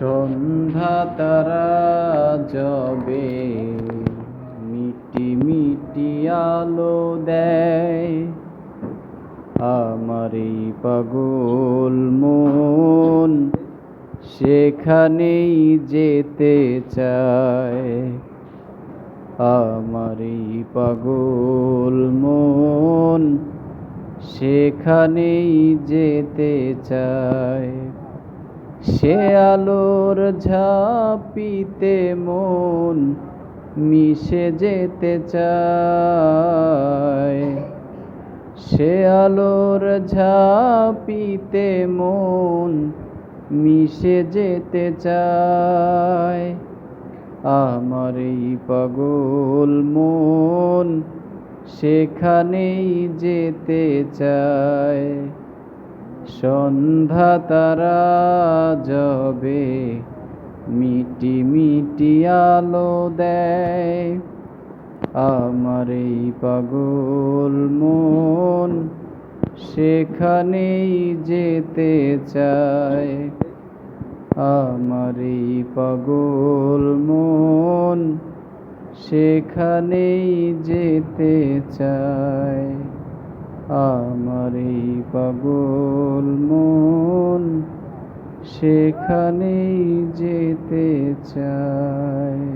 সন্ধ্যা তারা যবে মিটি মিটি আলো দেয়। আমার এই পাগল মন সেখানেই যেতে চায়। আমার এই পাগল মন সেখানেই যেতে চায়। সে আলোর ঝাপিতে মন মিশে যেতে চায়। সে আলোর ঝাপিতে মন মিশে যেতে চায়। আমার এই পাগল মন সেখানেই যেতে চায়। সন্ধ্যা তারা যবে মিটি মিটি আলো দেয়। আমার এই পাগল মন সেখানেই যেতে চায়। আমার এই পাগল মন সেখানেই যেতে চায়। আমার এই পাগল মন সেখানেই যেতে চায়।